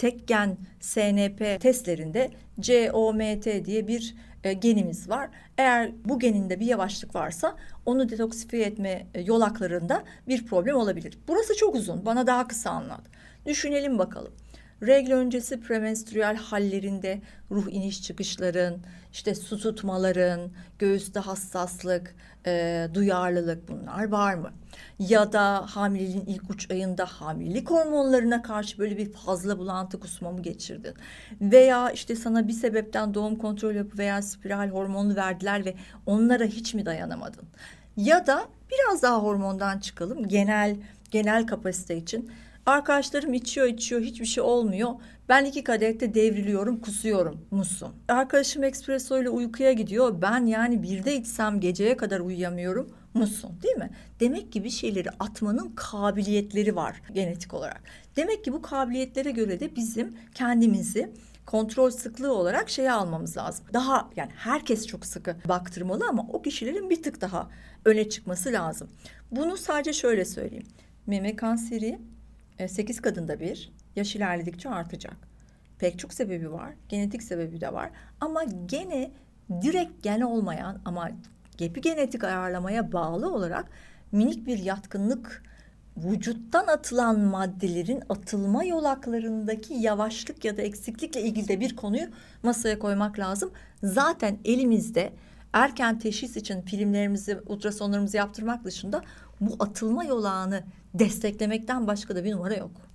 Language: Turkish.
tek gen SNP testlerinde COMT diye bir e, genimiz var. Eğer bu geninde bir yavaşlık varsa onu detoksifiye etme e, yolaklarında bir problem olabilir. Burası çok uzun. Bana daha kısa anlat. Düşünelim bakalım. Regl öncesi premenstrüel hallerinde ruh iniş çıkışların, işte su tutmaların, göğüste hassaslık, e, duyarlılık bunlar var mı? Ya da hamileliğin ilk üç ayında hamilelik hormonlarına karşı böyle bir fazla bulantı kusma mı geçirdin? Veya işte sana bir sebepten doğum kontrol yapı veya spiral hormonu verdiler ve onlara hiç mi dayanamadın? Ya da biraz daha hormondan çıkalım genel genel kapasite için. Arkadaşlarım içiyor içiyor hiçbir şey olmuyor. Ben iki kadehte devriliyorum kusuyorum musun? Arkadaşım espresso ile uykuya gidiyor. Ben yani birde içsem geceye kadar uyuyamıyorum musun değil mi? Demek ki bir şeyleri atmanın kabiliyetleri var genetik olarak. Demek ki bu kabiliyetlere göre de bizim kendimizi kontrol sıklığı olarak şeye almamız lazım. Daha yani herkes çok sıkı baktırmalı ama o kişilerin bir tık daha öne çıkması lazım. Bunu sadece şöyle söyleyeyim. Meme kanseri 8 kadında bir yaş ilerledikçe artacak. Pek çok sebebi var. Genetik sebebi de var. Ama gene direkt gen olmayan ama epigenetik ayarlamaya bağlı olarak minik bir yatkınlık vücuttan atılan maddelerin atılma yolaklarındaki yavaşlık ya da eksiklikle ilgili de bir konuyu masaya koymak lazım. Zaten elimizde erken teşhis için filmlerimizi, ultrasonlarımızı yaptırmak dışında bu atılma yolağını desteklemekten başka da bir numara yok.